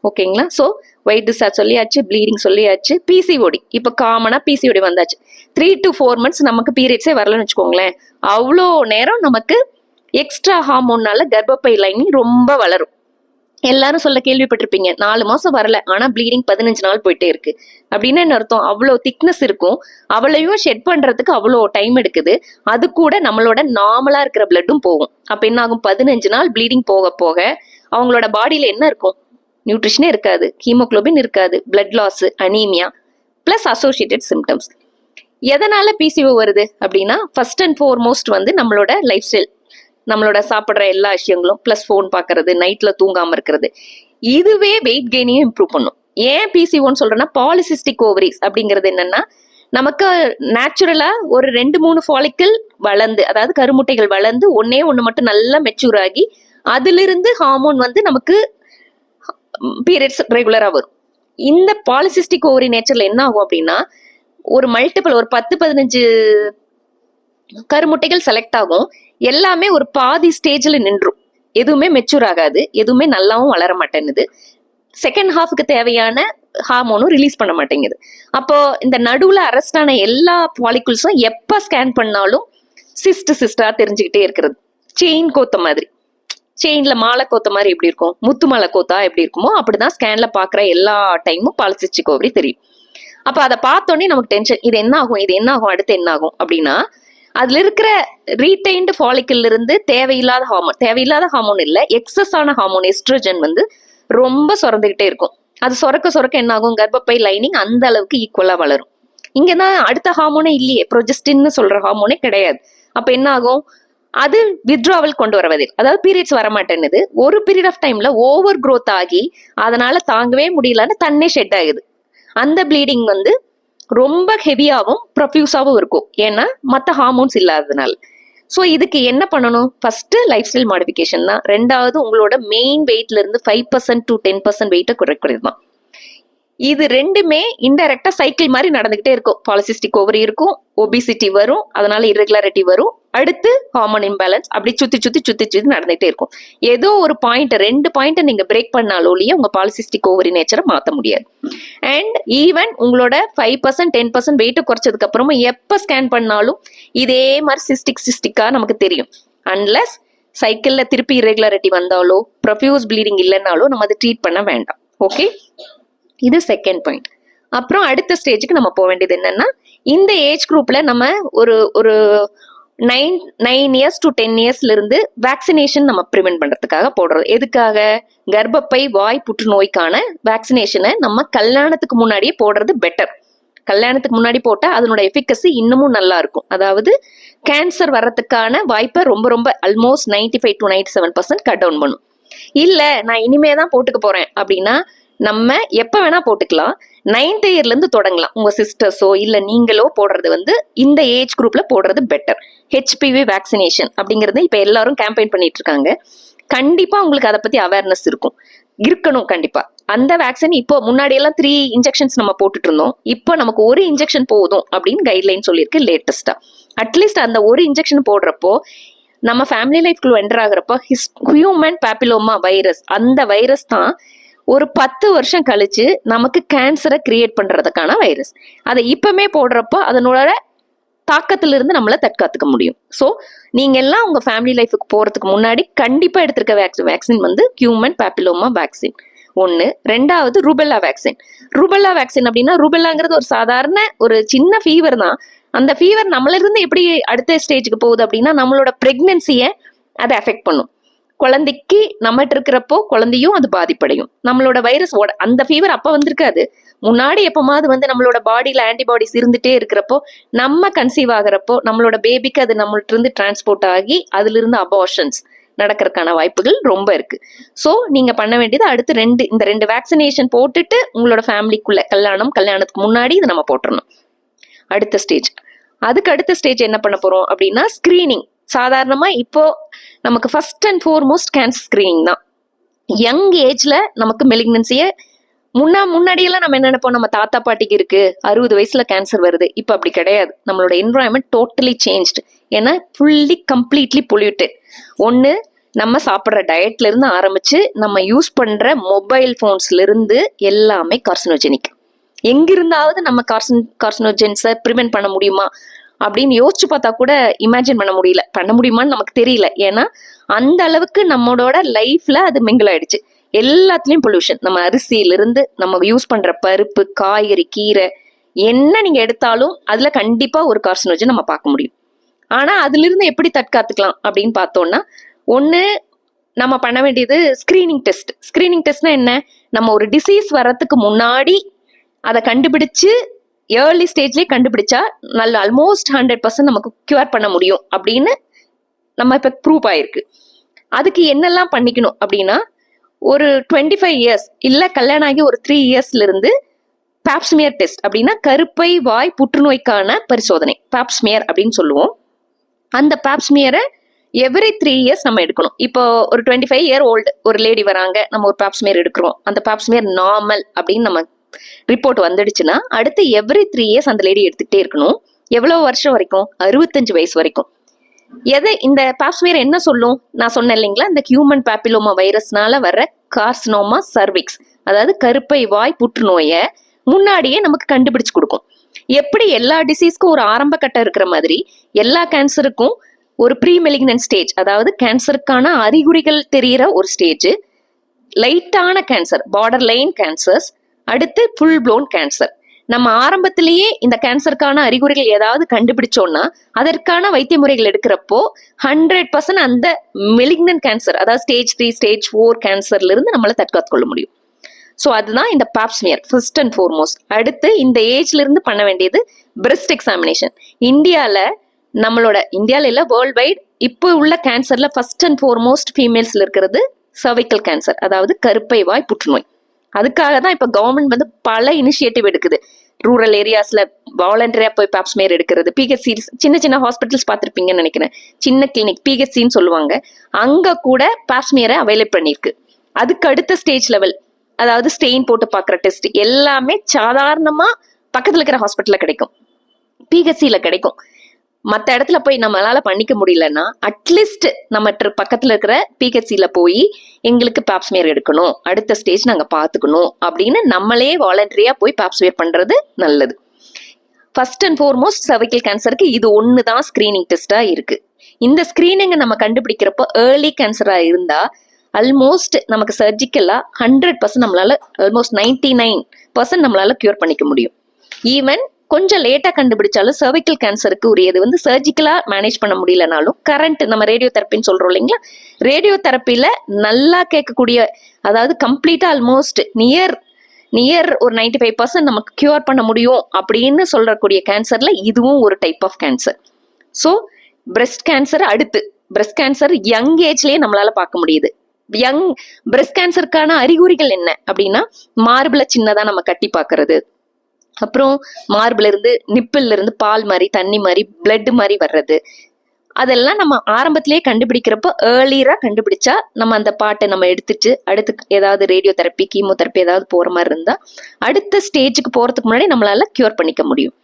ஓகேங்களா ஸோ ஒயிட் டிஸ்சார்ஜ் சொல்லியாச்சு ப்ளீடிங் சொல்லியாச்சு பிசிஓடி இப்போ காமனாக பிசிஓடி வந்தாச்சு. த்ரீ டு ஃபோர் மந்த்ஸ் நமக்கு பீரியட்ஸே வரலன்னு வச்சுக்கோங்களேன். அவ்வளோ நேரம் நமக்கு எக்ஸ்ட்ரா ஹார்மோன்னால கர்ப்பப்பை லைனிங் ரொம்ப வளரும். எல்லாரும் சொல்ல கேள்விப்பட்டிருப்பீங்க நாலு மாசம் வரல ஆனா ப்ளீடிங் பதினஞ்சு நாள் போயிட்டே இருக்கு. அப்படின்னா என்ன அர்த்தம்? அவ்வளோ திக்னஸ் இருக்கும் அவளையும் ஷெட் பண்றதுக்கு அவ்வளோ டைம் எடுக்குது அது கூட நம்மளோட நார்மலா இருக்கிற பிளட்டும் போகும். அப்ப என்ன ஆகும் பதினஞ்சு நாள் ப்ளீடிங் போக போக அவங்களோட பாடியில என்ன இருக்கும்? நியூட்ரிஷனே இருக்காது ஹீமோகுளோபின் இருக்காது blood loss anaemia plus associated symptoms எதனால பிசிஓ வருது அப்படின்னா ஃபர்ஸ்ட் அண்ட் ஃபோர்மோஸ்ட் வந்து நம்மளோட லைஃப் ஸ்டைல் நம்மளோட சாப்பிட்ற எல்லா விஷயங்களும் ப்ளஸ் ஃபோன் பார்க்கறது நைட்டில் தூங்காமல் இருக்கிறது. இதுவே வெயிட் கெயினையும் இம்ப்ரூவ் பண்ணும். ஏன் பிசிஓன்னு சொல்கிறேன்னா பாலிசிஸ்டிக் ஓவரிஸ் அப்படிங்கிறது என்னென்னா நமக்கு நேச்சுரலாக ஒரு ரெண்டு மூணு ஃபாலிக்கிள் வளர்ந்து அதாவது கருமுட்டைகள் வளர்ந்து ஒன்னே ஒன்று மட்டும் நல்லா மெச்சூர் ஆகி அதிலிருந்து ஹார்மோன் வந்து நமக்கு பீரியட்ஸ் ரெகுலராக வரும். இந்த பாலிசிஸ்டிக் ஓவரி நேச்சரில் என்ன ஆகும் அப்படின்னா ஒரு மல்டிபிள் ஒரு பத்து பதினஞ்சு கருமுட்டைகள் செலக்ட் ஆகும். எல்லாமே ஒரு பாதி ஸ்டேஜ்ல நின்றும். எதுவுமே மெச்சூர் ஆகாது. எதுவுமே நல்லாவும் வளர மாட்டேங்குது. செகண்ட் ஹாஃப்க்கு தேவையான ஹார்மோனும் ரிலீஸ் பண்ண மாட்டேங்குது. அப்போ இந்த நடுவுல அரெஸ்ட் ஆன எல்லா பாலிகுல்ஸும் எப்ப ஸ்கேன் பண்ணாலும் சிஸ்ட் சிஸ்டா தெரிஞ்சுக்கிட்டே இருக்கிறது. செயின் கோத்த மாதிரி. செயின்ல மாலை கோத்த மாதிரி எப்படி இருக்கும்? முத்து மாலை கோத்தா எப்படி இருக்குமோ அப்படிதான் ஸ்கேன்ல பாக்குற எல்லா டைமும் பாலிசிச்சு ஓவரி தெரியும். அப்ப அதை பார்த்தோன்னே நமக்கு டென்ஷன் இது என்ன ஆகும்? இது என்ன ஆகும்? அடுத்து என்ன ஆகும்? அப்படின்னா அதுல இருக்கிற ரீடைன்டு ஃபாலிக்கல்ல இருந்து தேவையில்லாத ஹார்மோன் தேவையில்லாத ஹார்மோன் இல்ல எக்ஸஸ் ஆன ஹார்மோன் எஸ்ட்ரோஜன் வந்து ரொம்ப சுரந்துகிட்டே இருக்கும். அது சுரக்க சுரக்க என்ன ஆகும் கர்ப்பப்பை லைனிங் அந்த அளவுக்கு ஈக்குவலா வளரும். இங்கதான் அடுத்த ஹார்மோனே இல்லையே ப்ரொஜெஸ்டின்னு சொல்ற ஹார்மோனே கிடையாது. அப்ப என்ன ஆகும் அது வித்ட்ராவல் கொண்டு வரவதில். அதாவது பீரியட்ஸ் வரமாட்டேன்னுது ஒரு பீரியட் ஆஃப் டைம்ல ஓவர் க்ரோத் ஆகி அதனால தாங்கவே முடியலன்னு தன்னே ஷெட் ஆகுது. அந்த ப்ளீடிங் வந்து ரொம்ப ஹெவியாகவும் ப்ரொஃப்யூஸாகவும் இருக்கும். ஏன்னா மற்ற ஹார்மோன்ஸ் இல்லாததுனால. ஸோ இதுக்கு என்ன பண்ணணும்? ஃபர்ஸ்ட் லைஃப் ஸ்டைல் மாடிஃபிகேஷன் தான். ரெண்டாவது உங்களோட மெயின் வெயிட்ல இருந்து five percent to ten percent வெயிட்டை குறைக்கிறது தான். இது ரெண்டுமே இன்டெரக்டா சைக்கிள் மாதிரி நடந்துகிட்டே இருக்கும். பாலிசிஸ்டிக் ஓவரி இருக்கும் ஒபிசிட்டி வரும் அதனால இரெகுலாரிட்டி வரும். அடுத்து ஹார்மோன் இம்பேலன்ஸ் அப்படி சுத்தி சுத்தி சுத்தி சுத்தி நடந்துகிட்டே இருக்கும். ஏதோ ஒரு பாயிண்ட் ரெண்டு பாயிண்ட் நீங்க பிரேக் பண்ணாலோலயே உங்க பாலிசிஸ்டிக் ஓவரி நேச்சரை மாற்ற முடியாது. அண்ட் ஈவன் உங்களோட ஃபைவ் பர்சன்ட் டென் பர்சன்ட் வெயிட்டை குறைச்சதுக்கு அப்புறமா எப்ப ஸ்கேன் பண்ணாலும் இதே மாதிரி சிஸ்டிக் சிஸ்டிக்கா நமக்கு தெரியும். அன்லஸ் சைக்கிள்ல திருப்பி இரெகுலாரிட்டி வந்தாலோ ப்ரொஃபியூஸ் ப்ளீடிங் இல்லைனாலோ நம்ம அதை ட்ரீட் பண்ண வேண்டாம். ஓகே இது செகண்ட் பாயிண்ட் அப்புறம் அடுத்த ஸ்டேஜுக்கு நம்ம போக வேண்டியது என்னன்னா இந்த ஏஜ் குரூப்ல நம்ம ஒரு ஒரு nine nine years to ten இயர்ஸ்ல இருந்து வேக்சினேஷன் நம்ம ப்ரிவென்ட் பண்றதுக்காக போடுறோம். எதுக்காக? கர்ப்பப்பை வாய் புற்றுநோய்க்கான வேக்சினேஷனை நம்ம கல்யாணத்துக்கு முன்னாடியே போடுறது பெட்டர் கல்யாணத்துக்கு முன்னாடி போட்டால் அதனோட எஃபிகசி இன்னமும் நல்லா இருக்கும். அதாவது கேன்சர் வர்றதுக்கான வாய்ப்பை ரொம்ப ரொம்ப almost ninety five to ninety seven percent cut down பண்ணும். இல்லை நான் இனிமே தான் போட்டுக்க போகிறேன் அப்படின்னா நம்ம எப்போ வேணா போட்டுக்கலாம். நைன்த் இயர்ல இருந்து தொடங்கலாம். உங்க சிஸ்டர்ஸோ இல்லை நீங்களோ போடுறது வந்து இந்த ஏஜ் குரூப்ல போடுறது பெட்டர் ஹெச்பிவி வேக்சினேஷன் அப்படிங்கறது இப்போ எல்லாரும் கேம்பெயின் பண்ணிட்டு இருக்காங்க. கண்டிப்பா உங்களுக்கு அதை பத்தி அவேர்னஸ் இருக்கும். இருக்கணும் கண்டிப்பா. அந்த வேக்சின் இப்போ முன்னாடி எல்லாம் த்ரீ இன்ஜெக்ஷன்ஸ் நம்ம போட்டுட்டு இருந்தோம். இப்போ நமக்கு ஒரு இன்ஜெக்ஷன் போதும் அப்படின்னு கைட்லைன் சொல்லியிருக்கு லேட்டஸ்டா அட்லீஸ்ட் அந்த ஒரு இன்ஜெக்ஷன் போடுறப்போ நம்ம ஃபேமிலி லைஃப்குள்ள என்டர் ஆகுறப்போ ஹிஸ் ஹியூமன் பேப்பிலோமா வைரஸ் அந்த வைரஸ் தான் ஒரு பத்து வருஷம் கழிச்சு நமக்கு கேன்சரை கிரியேட் பண்ணுறதுக்கான வைரஸ் அதை இப்போமே போடுறப்போ அதனோட தாக்கத்திலிருந்து நம்மளை தற்காத்துக்க முடியும். ஸோ நீங்கள் எல்லாம் உங்கள் ஃபேமிலி லைஃபுக்கு போகிறதுக்கு முன்னாடி கண்டிப்பாக எடுத்திருக்க வேக்சின் வேக்சின் வந்து ஹியூமன் பேப்பிலோமா வேக்சின் ஒன்று ரெண்டாவது ரூபெல்லா வேக்சின் ரூபெல்லா வேக்சின் அப்படின்னா ரூபெல்லாங்கிறது ஒரு சாதாரண ஒரு சின்ன ஃபீவர் தான். அந்த ஃபீவர் நம்மளிருந்து எப்படி அடுத்த ஸ்டேஜுக்கு போகுது அப்படின்னா நம்மளோட ப்ரெக்னென்சியை அதை அஃபெக்ட் பண்ணும். குழந்தைக்கு நம்மகிட்ட இருக்கிறப்போ குழந்தையும் அது பாதிப்படையும். நம்மளோட வைரஸ் அந்த ஃபீவர் அப்போ வந்திருக்காது. முன்னாடி எப்பமாவது வந்து நம்மளோட பாடியில் ஆன்டிபாடிஸ் இருந்துட்டே இருக்கிறப்போ நம்ம கன்சீவ் ஆகுறப்போ நம்மளோட பேபிக்கு அது நம்மள்ட்ட இருந்து டிரான்ஸ்போர்ட் ஆகி அதிலிருந்து அபார்ஷன்ஸ் நடக்கிறதுக்கான வாய்ப்புகள் ரொம்ப இருக்கு. ஸோ நீங்க பண்ண வேண்டியது அடுத்து ரெண்டு இந்த ரெண்டு வேக்சினேஷன் போட்டுட்டு உங்களோட ஃபேமிலிக்குள்ள கல்யாணம் கல்யாணத்துக்கு முன்னாடி இதை நம்ம போட்டுறணும். அடுத்த ஸ்டேஜ் அதுக்கு அடுத்த ஸ்டேஜ் என்ன பண்ண போறோம் அப்படின்னா ஸ்கிரீனிங் சாதாரணமா இப்போ நமக்கு first and foremost cancer screening தான். யங் ஏஜ்ல நமக்கு மெலிக்னன்சியை முன்னா முன்னாடியெல்லாம் நம்ம என்ன நினைப்போம்? நம்ம தாத்தா பாட்டிக்கு இருக்கு. அறுபது வயசுல கேன்சர் வருது. இப்போ அப்படி கிடையாது. நம்மளோட என்வரான்மெண்ட் டோட்டலி சேஞ்ச்டு ஏன்னா ஃபுல்லி கம்ப்ளீட்லி பொல்யூட்டட் ஒன்று நம்ம சாப்பிட்ற டயட்ல இருந்து ஆரம்பிச்சு நம்ம யூஸ் பண்ற மொபைல் ஃபோன்ஸ்ல இருந்து எல்லாமே கார்சினோஜெனிக் எங்கிருந்தாவது நம்ம கார்சன் கார்சினோஜென்ஸை ப்ரிவென்ட் பண்ண முடியுமா? அப்படின்னு யோசிச்சு பார்த்தா கூட இமேஜின் பண்ண முடியல. பண்ண முடியுமான்னு நமக்கு தெரியல. ஏன்னா அந்த அளவுக்கு நம்மளோட லைஃப்ல அது மிங்கிள் ஆயிடுச்சு. எல்லாத்துலயும் பொல்யூஷன் நம்ம அரிசியிலிருந்து நம்ம யூஸ் பண்ற பருப்பு காய்கறி கீரை என்ன நீங்க எடுத்தாலும் அதுல கண்டிப்பா ஒரு கார்சினோஜன் நம்ம பார்க்க முடியும். ஆனா அதுல இருந்து எப்படி தற்காத்துக்கலாம் அப்படின்னு பார்த்தோம்னா ஒண்ணு நம்ம பண்ண வேண்டியது ஸ்கிரீனிங் டெஸ்ட் ஸ்கிரீனிங் டெஸ்ட்னா என்ன? நம்ம ஒரு டிசீஸ் வர்றதுக்கு முன்னாடி அதை கண்டுபிடிச்சு ஏர்லி ஸ்டேஜ்லேயே கண்டுபிடிச்சா நல்ல ஆல்மோஸ்ட் ஹண்ட்ரட் பர்சன்ட் நமக்கு கியூர் பண்ண முடியும் அப்படின்னு நம்ம இப்போ ப்ரூவ் ஆயிருக்கு. அதுக்கு என்னெல்லாம் பண்ணிக்கணும் அப்படின்னா ஒரு டுவெண்ட்டி ஃபைவ் இயர்ஸ் இல்லை கல்யாணம் ஆகி ஒரு three இயர்ஸ்லேருந்து pap smear pap smear test அப்படின்னா கருப்பை வாய் புற்றுநோய்க்கான பரிசோதனை. பேப்ஸ்மியர் அப்படின்னு சொல்லுவோம். அந்த பாப்ஸ்மியரை எவ்ரி த்ரீ இயர்ஸ் நம்ம எடுக்கணும். இப்போ ஒரு டுவெண்ட்டி ஃபைவ் இயர் ஓல்டு ஒரு லேடி வராங்க நம்ம ஒரு பேப்ஸ்மியர் எடுக்கிறோம். அந்த பேப்ஸ்மியர் நார்மல் அப்படின்னு நம்ம ரிப்போர்ட் வந்துடுச்சுன்னா அடுத்து எவ்ரி த்ரீ இயர்ஸ் அந்த லேடி எடுத்துக்கிட்டே இருக்கணும். எவ்வளவு வருஷம் வரைக்கும்? அறுபத்தஞ்சு வயசு வரைக்கும். எதை இந்த பாப்ஸ்மியர் என்ன சொல்லும்? நான் சொன்னேன் இல்லைங்களா? இந்த ஹியூமன் பாப்பிலோமா வைரஸ்னால வர கார்சினோமா சர்விக்ஸ் அதாவது கருப்பை வாய் புற்றுநோயை முன்னாடியே நமக்கு கண்டுபிடிச்சு கொடுக்கும். எப்படி எல்லா டிசீஸ்க்கும் ஒரு ஆரம்ப கட்டம் இருக்கிற மாதிரி எல்லா கேன்சருக்கும் ஒரு ப்ரீ மெலிக்னன்ட் ஸ்டேஜ் அதாவது கேன்சருக்கான அறிகுறிகள் தெரியிற ஒரு ஸ்டேஜ் லைட்டான கேன்சர் பார்டர் லைன் கேன்சர்ஸ் அடுத்து ஃபுல் ப்ளோன் கேன்சர் நம்ம ஆரம்பத்திலேயே இந்த கேன்சருக்கான அறிகுறிகள் ஏதாவது கண்டுபிடிச்சோம்னா அதற்கான வைத்திய முறைகள் எடுக்கிறப்போ ஹண்ட்ரட் பர்சன்ட் அந்த மெலிக்னன் கேன்சர் அதாவது ஸ்டேஜ் த்ரீ ஸ்டேஜ் ஃபோர் கேன்சர்ல இருந்து நம்மளை தற்காத்து கொள்ள முடியும். ஸோ அதுதான் இந்த பாப்ஸ்மியர் ஃபர்ஸ்ட் அண்ட் ஃபோர்மோஸ்ட் அடுத்து இந்த ஏஜ்ல இருந்து பண்ண வேண்டியது பிரெஸ்ட் எக்ஸாமினேஷன் இந்தியாவில் நம்மளோட இந்தியாவில இல்லை வேர்ல்ட் வைட் இப்போ உள்ள கேன்சர்ல ஃபர்ஸ்ட் அண்ட் ஃபோர்மோஸ்ட் ஃபீமேல்ஸ்ல இருக்கிறது சர்வைக்கல் கேன்சர் அதாவது கருப்பை வாய் புற்றுநோய். அதுக்காக தான் இப்போ கவர்மெண்ட் வந்து பல இனிஷியேட்டிவ் எடுக்குது. ரூரல் ஏரியாஸில் வாலண்டரியா போய் பாப்ஸ்மேர் எடுக்கிறது பிஹெச்சிஸ் சின்ன சின்ன ஹாஸ்பிட்டல்ஸ் பார்த்துருப்பீங்கன்னு நினைக்கிறேன். சின்ன கிளினிக் பிஹெச்சின்னு சொல்லுவாங்க. அங்கே கூட பாப்ஸ்மியரை அவைலபிள் பண்ணியிருக்கு. அதுக்கு அடுத்த ஸ்டேஜ் லெவல் அதாவது ஸ்டெயின் போட்டு பார்க்குற டெஸ்ட் எல்லாமே சாதாரணமாக பக்கத்தில் இருக்கிற ஹாஸ்பிட்டலில் கிடைக்கும். பிஹெச்சியில் கிடைக்கும். மற்ற இடத்துல போய் நம்மளால பண்ணிக்க முடியலன்னா அட்லீஸ்ட் நம்ம பக்கத்துல இருக்கிற பிஹெச்சில போய் எங்களுக்கு பேப்ஸ்மியர் எடுக்கணும். அடுத்த ஸ்டேஜ் நாங்க பாத்துக்கணும். அப்படின்னு நம்மளே வாலண்டரியா போய் பேப்ஸ்மியர் பண்றது நல்லது. ஃபர்ஸ்ட் அண்ட் ஃபோர்மோஸ்ட் சர்வைக்கல் கேன்சருக்கு இது ஒன்று தான் ஸ்க்ரீனிங் டெஸ்ட்டாக இருக்கு. இந்த ஸ்க்ரீனிங்கை நம்ம கண்டுபிடிக்கிறப்போ ஏர்லி கேன்சராக இருந்தா ஆல்மோஸ்ட் நமக்கு சர்ஜிக்கலாக ஹண்ட்ரட் பர்சன்ட் நம்மளால ஆல்மோஸ்ட் நைன்டி நைன் பர்சன்ட் நம்மளால க்யூர் பண்ணிக்க முடியும். ஈவன் கொஞ்சம் லேட்டா கண்டுபிடிச்சாலும் சர்விக்கல் கேன்சருக்கு உரியது. வந்து சர்ஜிக்கலா மேனேஜ் பண்ண முடியலனாலும் கரண்ட் நம்ம ரேடியோ தெரப்பின்னு சொல்றோம் இல்லைங்களா? ரேடியோ தெரப்பில நல்லா கேட்கக்கூடிய அதாவது கம்ப்ளீட்டா ஆல்மோஸ்ட் நியர் நியர் ஒரு 95% ஃபைவ் பர்சன்ட் நமக்கு கியூர் பண்ண முடியும் அப்படின்னு சொல்றக்கூடிய கேன்சர்ல இதுவும் ஒரு type of cancer so breast cancer அடுத்து பிரஸ்ட் கேன்சர் யங் ஏஜ்லேயே நம்மளால பார்க்க முடியுது. யங் பிரஸ்ட் கேன்சருக்கான அறிகுறிகள் என்ன அப்படின்னா மார்பிள சின்னதா நம்ம கட்டி பார்க்கறது. அப்புறம் மார்பில் இருந்து நிப்பில் இருந்து பால் மாதிரி தண்ணி மாதிரி பிளட் மாதிரி வர்றது. அதெல்லாம் நம்ம ஆரம்பத்திலேயே கண்டுபிடிக்கிறப்போ ஏர்லியரா கண்டுபிடிச்சா நம்ம அந்த பாட்டை நம்ம எடுத்துட்டு அடுத்து ஏதாவது ரேடியோ தெரப்பி கீமோ தெரப்பி ஏதாவது போற மாதிரி இருந்தால் அடுத்த ஸ்டேஜுக்கு போறதுக்கு முன்னாடி நம்மளால க்யூர் பண்ணிக்க முடியும்.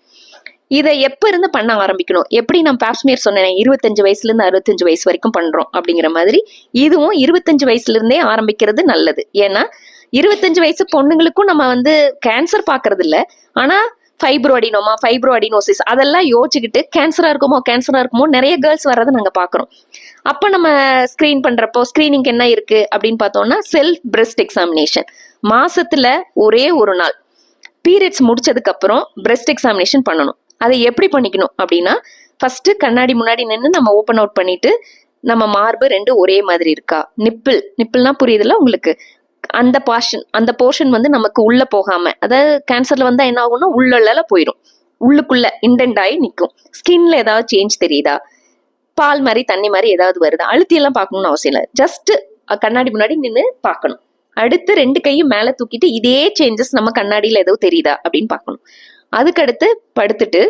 இதை எப்ப இருந்து பண்ண ஆரம்பிக்கணும்? எப்படி நான் பாப்ஸ்மியர் சொன்னேன் இருபத்தஞ்சு வயசுலேருந்து அறுபத்தஞ்சு வயசு வரைக்கும் பண்றோம் அப்படிங்கிற மாதிரி இதுவும் இருபத்தஞ்சு வயசுல இருந்தே ஆரம்பிக்கிறது நல்லது. ஏன்னா இருபத்தஞ்சு வயசு பொண்ணுங்களுக்கும் நம்ம வந்து கேன்சர் பாக்குறது இல்ல ஆனா ஃபைப்ரோ அடினோமா ஃபைப்ரோ அடினோசிஸ் அதெல்லாம் யோசிச்சுக்கிட்டு கேன்சரா இருக்குமோ கேன்சரா இருக்குமோ நிறைய கேர்ள்ஸ் வர்றதை நாங்க பாக்குறோம் அப்ப நம்ம ஸ்கிரீன் பண்றப்போ ஸ்கிரீனிங் என்ன இருக்கு அப்படின்னு பார்த்தோம்னா செல்ஃப் பிரெஸ்ட் எக்ஸாமினேஷன் மாசத்துல ஒரே ஒரு நாள். பீரியட்ஸ் முடிச்சதுக்கு அப்புறம் பிரெஸ்ட் எக்ஸாமினேஷன் பண்ணணும். அதை எப்படி பண்ணிக்கணும் அப்படின்னா ஃபர்ஸ்ட் கண்ணாடி முன்னாடி நின்று நம்ம ஓப்பன் அவுட் பண்ணிட்டு நம்ம மார்பு ரெண்டு ஒரே மாதிரி இருக்கா? நிப்பிள் நிப்பிள்னா புரியுதுல்ல உங்களுக்கு? அந்த பாஷன் அந்த போர்ஷன் வந்து நமக்கு உள்ள போகாம அதாவது கேன்சர்ல வந்தா என்ன ஆகும்னா உள்ளல போயிடும் உள்ளுக்குள்ள இண்டென்ட் ஆகி நிற்கும் ஸ்கின்ல ஏதாவது சேஞ்ச் தெரியுதா? பால் மாதிரி தண்ணி மாதிரி ஏதாவது வருதா? அழுத்தி எல்லாம் பார்க்கணும்னு அவசியம் இல்லை. ஜஸ்ட் கண்ணாடி முன்னாடி நின்று பார்க்கணும். அடுத்து ரெண்டு கையும் மேலே தூக்கிட்டு இதே சேஞ்சஸ் நம்ம கண்ணாடியில் ஏதோ தெரியுதா அப்படின்னு பார்க்கணும். அதுக்கடுத்து படுத்துட்டு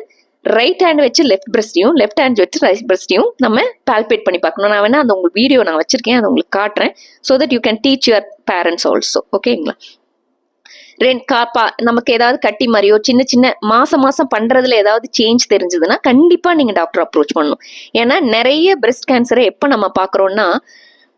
ரைட் ஹேண்ட் வச்சு லெஃப்ட் பிரஸ்டையும் லெஃப்ட் ஹேண்ட் வச்சு ரைட் பிரஸ்டையும் நம்ம பால்பேட் பண்ணி பார்க்கணும். நான் வேணா அந்த உங்களுக்கு வீடியோ நான் வச்சிருக்கேன். அதை உங்களுக்கு காட்டுறேன். So that you can teach your parents also ஓகேங்களா ரெண்டு காப்பா நமக்கு ஏதாவது கட்டி மாதிரியோ சின்ன சின்ன மாசம் மாசம் பண்றதுல ஏதாவது சேஞ்ச் தெரிஞ்சதுன்னா கண்டிப்பா நீங்க டாக்டர் அப்ரோச் பண்ணணும். ஏன்னா நிறைய பிரஸ்ட் கேன்சரை எப்ப நம்ம பாக்குறோம்னா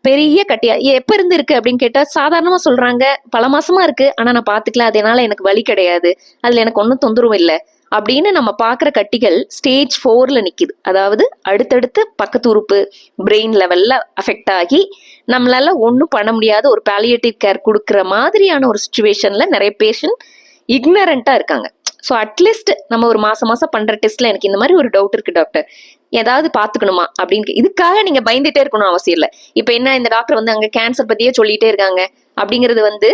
பெரிய கட்டியா எப்ப இருந்து இருக்கு அப்படின்னு கேட்டா சாதாரணமா சொல்றாங்க. பல மாசமா இருக்கு. ஆனா நான் பாத்துக்கல அதனால எனக்கு வலி கிடையாது. அதுல எனக்கு ஒன்றும் தொந்தரவும் இல்லை. அப்படின்னு நம்ம பார்க்குற கட்டிகள் ஸ்டேஜ் ஃபோரில் நிற்கிது அதாவது அடுத்தடுத்து பக்கத்து உறுப்பு பிரெயின் லெவலில் அஃபெக்ட் ஆகி நம்மளால் ஒன்றும் பண்ண முடியாத ஒரு பேலியேட்டிவ் கேர் கொடுக்குற மாதிரியான ஒரு சுச்சுவேஷனில் நிறைய பேஷண்ட் இக்னரண்ட்டாக இருக்காங்க. ஸோ அட்லீஸ்ட் நம்ம ஒரு மாதம் மாதம் பண்ணுற டெஸ்ட்டில் எனக்கு இந்த மாதிரி ஒரு டவுட் இருக்குது டாக்டர் ஏதாவது பார்த்துக்கணுமா அப்படின்னு இதுக்காக நீங்கள் பயந்துட்டே இருக்கணும் அவசியம் இல்லை. இப்போ என்ன இந்த டாக்டர் வந்து அங்கே கேன்சர் பற்றியே சொல்லிகிட்டே இருக்காங்க அப்படிங்கிறது வந்து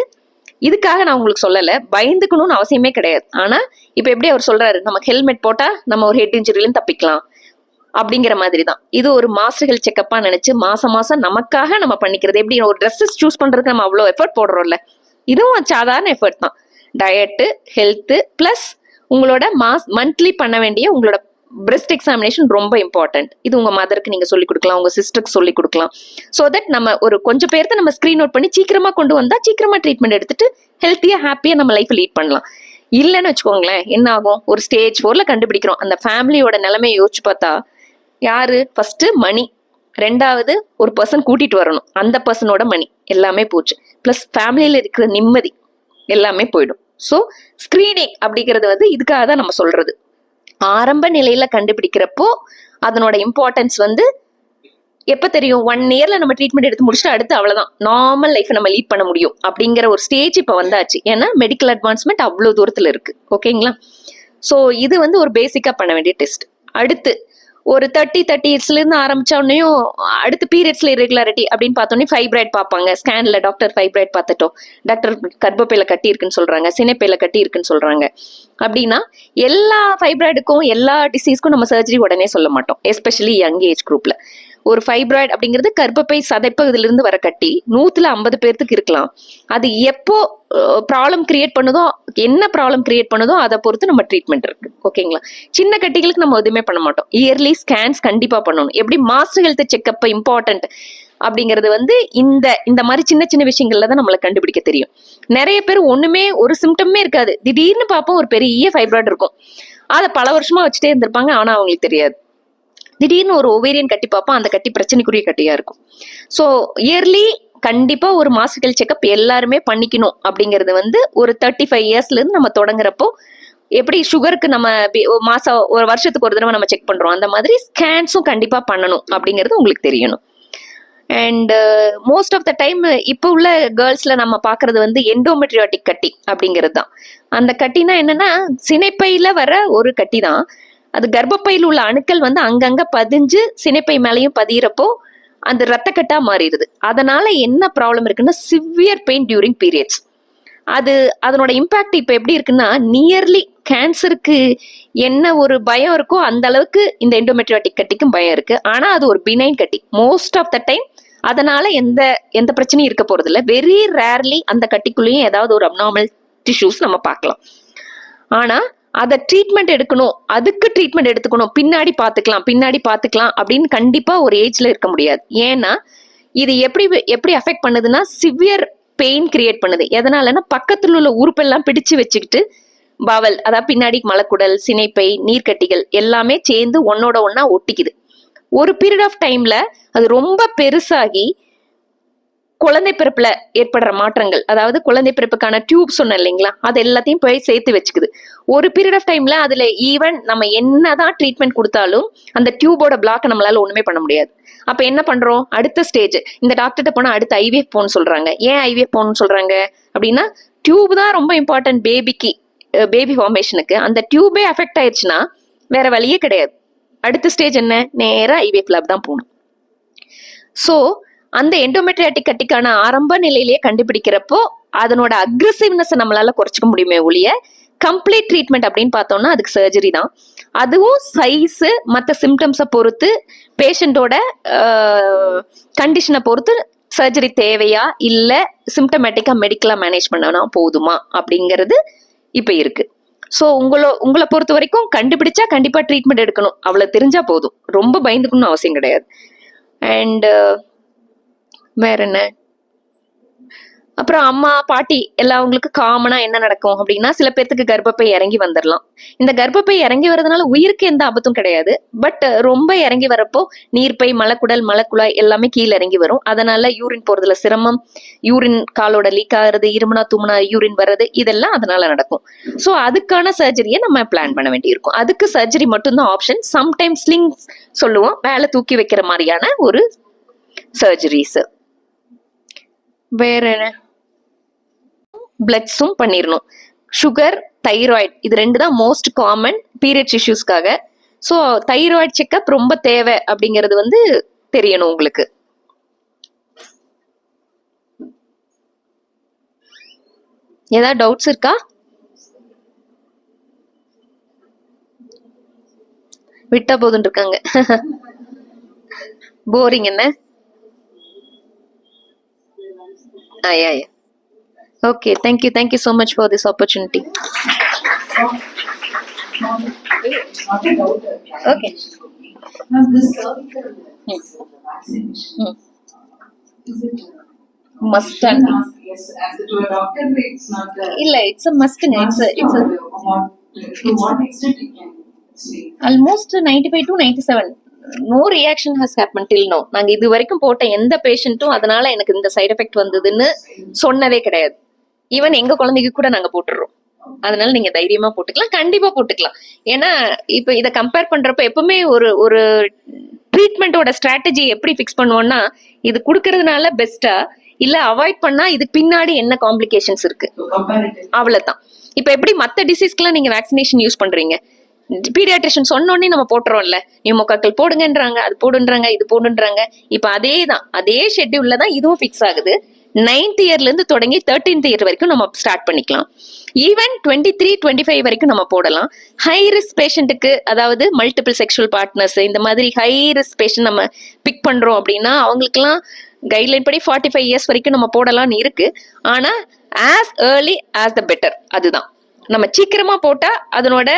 இதுக்காக நான் உங்களுக்கு சொல்லல பயந்துக்கணும்னு அவசியமே கிடையாது. ஆனா இப்ப எப்படி அவர் சொல்றாரு நமக்கு ஹெல்மெட் போட்டா நம்ம ஒரு ஹெட் இன்ஜுரியிலும் தப்பிக்கலாம் அப்படிங்கிற மாதிரி தான் இது ஒரு மாஸ்டர் ஹெல்த் செக்கப்பாக நினைச்சு மாசம் மாசம் நமக்காக நம்ம பண்ணிக்கிறது. எப்படி ஒரு ட்ரெஸ்ஸஸ் சூஸ் பண்றதுக்கு நம்ம அவ்வளோ எஃபர்ட் போடுறோம்ல? இதுவும் சாதாரண எஃபர்ட் தான். டயட்டு ஹெல்த்து ப்ளஸ் உங்களோட மாஸ் மந்த்லி பண்ண வேண்டிய உங்களோட பிரஸ்ட் எக்ஸாமினேஷன் ரொம்ப இம்பார்ட்டன்ட் இது உங்கள் மதருக்கு நீங்க சொல்லிக் கொடுக்கலாம் உங்க சிஸ்டருக்கு சொல்லிக் கொடுக்கலாம். ஸோ தட் நம்ம ஒரு கொஞ்சம் பேர்த்த நம்ம ஸ்க்ரீன் அவுட் பண்ணி சீக்கிரமா கொண்டு வந்தால் சீக்கிரமா ட்ரீட்மெண்ட் எடுத்துட்டு ஹெல்த்தியாக ஹாப்பியா நம்ம லைஃப் லீட் பண்ணலாம். இல்லைன்னு வச்சுக்கோங்களேன் என்ன ஆகும்? ஒரு ஸ்டேஜ் ஃபோர்ல கண்டுபிடிக்கிறோம். அந்த ஃபேமிலியோட நிலைமையை யோசிச்சு பார்த்தா யாரு? First money. ரெண்டாவது ஒரு பர்சன் கூட்டிட்டு வரணும். அந்த பர்சனோட மணி. எல்லாமே போச்சு. ப்ளஸ் ஃபேமிலியில இருக்கிற நிம்மதி. எல்லாமே போயிடும். ஸோ ஸ்க்ரீனிங் அப்படிங்கிறது வந்து இதுக்காக தான் நம்ம சொல்றது. ஆரம்ப நிலையில கண்டுபிடிக்கிறப்போ அதனோட இம்பார்ட்டன்ஸ் வந்து எப்ப தெரியும்? ஒன் இயர்ல நம்ம ட்ரீட்மெண்ட் எடுத்து முடிச்சுட்டு அடுத்து அவ்வளவுதான். நார்மல் லைஃப் நம்ம லீட் பண்ண முடியும். அப்படிங்கிற ஒரு ஸ்டேஜ் இப்ப வந்தாச்சு. ஏன்னா மெடிக்கல் அட்வான்ஸ்மெண்ட் அவ்வளவு தூரத்துல இருக்கு. ஓகேங்களா ஸோ இது வந்து ஒரு பேசிக்கா பண்ண வேண்டிய டெஸ்ட் அடுத்து ஒரு தேர்ட்டி தேர்ட்டி இயர்ஸ்ல இருந்து ஆரம்பிச்சோடனையும் அடுத்து பீரியட்ஸ்ல இரெகுலாரிட்டி அப்படின்னு பார்த்தோன்னே ஃபைப்ராய்ட் பார்ப்பாங்க. ஸ்கேன்ல டாக்டர் ஃபைப்ராய்ட் பார்த்துட்டோம். டாக்டர் கர்ப்பப்பையில கட்டி இருக்குன்னு சொல்றாங்க. சினைப்பையில கட்டி இருக்குன்னு சொல்றாங்க. அப்படின்னா எல்லா ஃபைப்ராய்டுக்கும் எல்லா டிசீஸ்க்கும் நம்ம சர்ஜரி உடனே சொல்ல மாட்டோம். எஸ்பெஷலி யங் ஏஜ் குரூப்ல ஒரு ஃபைப்ராய்டு அப்படிங்கிறது கர்ப்பப்பை சதைப்பகுதியிலிருந்து வர கட்டி நூத்துல ஐம்பது பேர்த்துக்கு இருக்கலாம். அது எப்போ ப்ராப்ளம் கிரியேட் பண்ணுதோ என்ன ப்ராப்ளம் கிரியேட் பண்ணுதோ அதை பொறுத்து நம்ம ட்ரீட்மெண்ட் இருக்கு. ஓகேங்களா சின்ன கட்டிகளுக்கு நம்ம எதுவுமே பண்ண மாட்டோம். இயர்லி ஸ்கேன்ஸ் கண்டிப்பா பண்ணணும். எப்படி மாஸ்டர் ஹெல்த் செக்அப் இம்பார்ட்டன்ட் அப்படிங்கிறது வந்து இந்த இந்த மாதிரி சின்ன சின்ன விஷயங்கள்ல தான் நம்மளை கண்டுபிடிக்க தெரியும். நிறைய பேர் ஒண்ணுமே ஒரு சிம்டமே இருக்காது. திடீர்னு பார்ப்போம் ஒரு பெரிய ஃபைப்ராய்டு இருக்கும். அதை பல வருஷமா வச்சுட்டே இருந்திருப்பாங்க ஆனா அவங்களுக்கு தெரியாது. திடீர்னு ஒரு ஓவேரியன் கட்டி பார்ப்போம் அந்த கட்டி பிரச்சனைக்குரிய கட்டியா இருக்கும். ஸோ இயர்லி கண்டிப்பா ஒரு மாசிக்கல் செக்அப் எல்லாருமே பண்ணிக்கணும் அப்படிங்கிறது வந்து ஒரு தேர்ட்டி ஃபைவ் இயர்ஸ்ல இருந்து நம்ம தொடங்குறப்போ எப்படி சுகருக்கு நம்ம மாசம் ஒரு வருஷத்துக்கு ஒரு தடவை நம்ம செக் பண்றோம் அந்த மாதிரி ஸ்கேன்ஸும் கண்டிப்பா பண்ணணும் அப்படிங்கிறது உங்களுக்கு தெரியணும். And most of the time இப்போ உள்ள கேர்ள்ஸ்ல நம்ம பார்க்கறது வந்து எண்டோமெட்ரியாட்டிக் கட்டி அப்படிங்கிறது தான். அந்த கட்டினா என்னன்னா சினைப்பையில வர ஒரு கட்டி தான். அது கர்ப்பப்பையில் உள்ள அணுக்கள் வந்து அங்கங்க பதிஞ்சு சினைப்பை மேலேயும் பதியிறப்போ அந்த ரத்தக்கட்டா மாறிடுது. அதனால என்ன ப்ராப்ளம் இருக்குன்னா சிவியர் பெயின் டியூரிங் பீரியட்ஸ் அது அதனோட இம்பாக்ட் இப்போ எப்படி இருக்குன்னா நியர்லி கேன்சருக்கு என்ன ஒரு பயம் இருக்கோ அந்த அளவுக்கு இந்த எண்டோமெட்ரியாட்டிக் கட்டிக்கும் பயம் இருக்கு. ஆனா அது ஒரு பினைன் கட்டி. மோஸ்ட் ஆஃப் த டைம் அதனால எந்த எந்த பிரச்சனையும் இருக்க போறது இல்லை வெரி ரேர்லி அந்த கட்டிக்குள்ளேயும் ஏதாவது ஒரு அப்னாமல் டிஷ்யூஸ் நம்ம பார்க்கலாம். ஆனா அதை ட்ரீட்மெண்ட் எடுக்கணும். அதுக்கு ட்ரீட்மெண்ட் எடுத்துக்கணும். பின்னாடி பார்த்துக்கலாம் பின்னாடி பார்த்துக்கலாம் அப்படின்னு கண்டிப்பாக ஒரு ஏஜில் இருக்க முடியாது. ஏன்னா இது எப்படி எப்படி அஃபெக்ட் பண்ணுதுன்னா சிவியர் பெயின் கிரியேட் பண்ணுது. எதனாலன்னா பக்கத்தில் உள்ள உறுப்பெல்லாம் பிடிச்சு வச்சுக்கிட்டு பவல் அதாவது பின்னாடி மலக்குடல் சினைப்பை நீர்க்கட்டிகள் எல்லாமே சேர்ந்து ஒன்னோட ஒன்னா ஒட்டிக்குது. ஒரு பீரியட் ஆஃப் டைம்ல அது ரொம்ப பெருசாகி குழந்தை பிறப்புல ஏற்படுற மாற்றங்கள் அதாவது குழந்தை பிறப்புக்கான டியூப் சொன்னேன் இல்லைங்களா? அது எல்லாத்தையும் போய் சேர்த்து வச்சுக்குது. ஒரு பீரியட் ஆஃப் டைம்ல அதுல ஈவன் நம்ம என்னதான் ட்ரீட்மெண்ட் கொடுத்தாலும் அந்த டியூபோட பிளாக் நம்மளால ஒண்ணுமே பண்ண முடியாது. அப்ப என்ன பண்றோம்? அடுத்த ஸ்டேஜ் இந்த டாக்டர்கிட்ட போனா அடுத்து ஐவிஎஃப் போன்னு சொல்றாங்க. ஏன் ஐவிஎஃப் போன்னு சொல்றாங்க? அப்படின்னா டியூப் தான் ரொம்ப இம்பார்ட்டன்ட் பேபிக்கு பேபி ஃபார்மேஷனுக்கு அந்த டியூபே அஃபெக்ட் ஆயிடுச்சுன்னா வேற வழியே கிடையாது. அடுத்த ஸ்டேஜ் என்ன? நேரா ஐவிஎஃப் லேப் தான் போகணும். ஸோ அந்த எண்டோமெட்ரியாட்டிக் கட்டிக்கான ஆரம்ப நிலையிலேயே கண்டுபிடிக்கிறப்போ அதனோட அக்ரெசிவ்னஸ் நம்மளால குறைச்சிக்க முடியுமே ஒழிய கம்ப்ளீட் ட்ரீட்மெண்ட் அப்படின்னு பார்த்தோம்னா அதுக்கு சர்ஜரி தான். அதுவும் சைஸு மற்ற சிம்டம்ஸை பொறுத்து பேஷண்ட்டோட கண்டிஷனை பொறுத்து சர்ஜரி தேவையா இல்லை சிம்டமேட்டிக்காக மெடிக்கலாக மேனேஜ் பண்ணனா போதுமா அப்படிங்கிறது இப்போ இருக்கு. ஸோ உங்களோ உங்களை பொறுத்த வரைக்கும் கண்டுபிடிச்சா கண்டிப்பாக ட்ரீட்மெண்ட் எடுக்கணும். அவ்வளோ தெரிஞ்சா போதும். ரொம்ப பயந்துக்கணும்னு அவசியம் கிடையாது. அண்ட் வேற என்ன? அப்புறம் அம்மா பாட்டி எல்லாவங்களுக்கு காமனா என்ன நடக்கும் அப்படின்னா சில பேர்த்துக்கு கர்ப்பப்பை இறங்கி வந்துடலாம் இந்த கர்ப்பப்பை இறங்கி வர்றதுனால உயிருக்கு எந்த ஆபத்தும் கிடையாது. பட் ரொம்ப இறங்கி வரப்போ நீர்ப்பை மலக்குடல் மலக்குழாய் எல்லாமே கீழே இறங்கி வரும். அதனால யூரின் போறதுல சிரமம் யூரின் காலோட லீக் ஆகுறது இருமுனா தும்னா யூரின் வர்றது இதெல்லாம் அதனால நடக்கும். ஸோ அதுக்கான சர்ஜரியை நம்ம பிளான் பண்ண வேண்டியிருக்கும். அதுக்கு சர்ஜரி மட்டும்தான் ஆப்ஷன் சம்டைம்ஸ் ஸ்லிங்ஸ் சொல்லுவோம். மேலே தூக்கி வைக்கிற மாதிரியான ஒரு சர்ஜரிஸ் வேற என்ன? பிளட்ஸும் பண்ணிடணும் சுகர் தைராய்டு இது ரெண்டு தான் மோஸ்ட் காமன் பீரியட்ஸ் இஷ்யூஸ்க்காக ஸோ தைராய்டு செக்கப் ரொம்ப தேவை அப்படிங்கிறது வந்து தெரியணும் உங்களுக்கு. ஏதாவது டவுட்ஸ் இருக்கா? விட்டா போதுன்னு இருக்காங்க போரிங் என்ன? Ah, yeah, yeah. Okay, thank you. Thank you so much for this opportunity. Okay. Hmm. hmm. Must and illa, it's a must. It's a, it's a, it's almost 95 to 97. No reaction has happen till no நாங்க இது வரைக்கும் போட்ட எந்த பேஷண்ட்டும் அதனால எனக்கு இந்த side effect வந்ததுன்னு சொன்னதே கிடையாது. ஈவன் எங்க குழந்தைக்கு கூட நாங்க போட்டுடுறோம் அதனால நீங்க தைரியமா போட்டுக்கலாம். கண்டிப்பா போட்டுக்கலாம். ஏன்னா இப்போ இதை கம்பேர் பண்றப்ப எப்பவுமே ஒரு ஒரு ட்ரீட்மெண்ட்டோட ஸ்ட்ராட்டஜி எப்படி ஃபிக்ஸ் பண்ணுவோம்னா இது கொடுக்கறதுனால பெஸ்டா இல்ல அவாய்ட் பண்ணா இதுக்கு பின்னாடி என்ன காம்ப்ளிகேஷன்ஸ் இருக்கு. அவ்வளவுதான். இப்போ எப்படி மத்த டிசீஸ்க்குலாம் நீங்க வேக்சினேஷன் யூஸ் பண்றீங்க? பீடியாட்ரிஷன் சொன்னோடனே நம்ம போட்டுறோம்ல. நியூமோகாக்கள் போடுங்கன்றாங்க அது போடுன்றாங்க இது போடுன்றாங்க. இப்போ அதே தான் அதே ஷெட்யூல்ல தான் இதுவும் ஃபிக்ஸ் ஆகுது. நைன்த் இயர்ல இருந்து தொடங்கி தேர்ட்டீன்த் இயர் வரைக்கும் நம்ம ஸ்டார்ட் பண்ணிக்கலாம். Even twenty three twenty five வரைக்கும் நம்ம போடலாம். ஹை ரிஸ்க் பேஷண்ட்டுக்கு அதாவது மல்டிபிள் செக்ஷுவல் பார்ட்னர்ஸ் இந்த மாதிரி ஹை ரிஸ்க் பேஷண்ட் நம்ம பிக் பண்றோம் அப்படின்னா அவங்களுக்குலாம் கைட்லைன் படி ஃபார்ட்டி ஃபைவ் இயர்ஸ் வரைக்கும் நம்ம போடலாம்னு இருக்கு. ஆனா as early as the better அதுதான். நம்ம சீக்கிரமா போட்டா அதனோட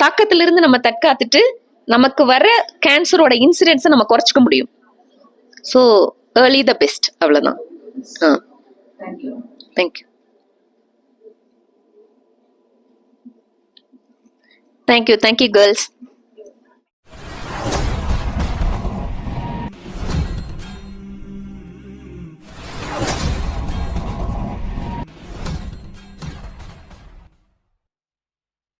தாக்கத்துல இருந்து நம்ம தற்காத்துட்டு நமக்கு வர கேன்சரோட இன்சிடென்ட்ஸை நம்ம குறைச்சிக்க முடியும். ஸோ ஏர்லி த பெஸ்ட் அவ்வளோதான் ஆ. Thank you thank you thank you girls